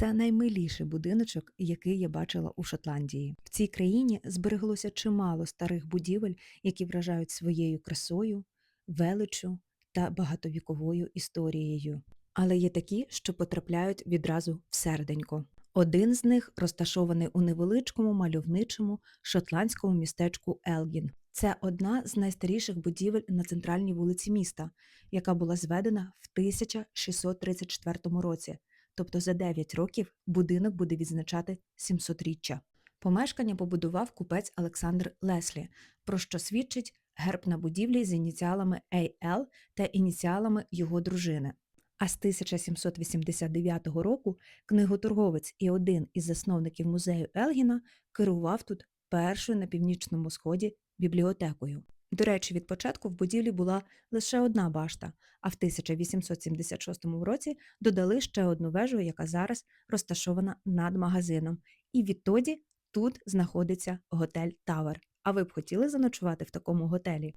Це наймиліший будиночок, який я бачила у Шотландії. В цій країні збереглося чимало старих будівель, які вражають своєю красою, величчю та багатовіковою історією. Але є такі, що потрапляють відразу в серденько. Один з них розташований у невеличкому мальовничому шотландському містечку Елгін. Це одна з найстаріших будівель на центральній вулиці міста, яка була зведена в 1634 році. Тобто за 9 років будинок буде відзначати 700-річчя. Помешкання побудував купець Олександр Леслі, про що свідчить герб на будівлі з ініціалами AL та ініціалами його дружини. А з 1789 року книготорговець і один із засновників музею Елгіна керував тут першою на північному сході бібліотекою. До речі, від початку в будівлі була лише одна башта, а в 1876 році додали ще одну вежу, яка зараз розташована над магазином. І відтоді тут знаходиться готель Тавер. А ви б хотіли заночувати в такому готелі?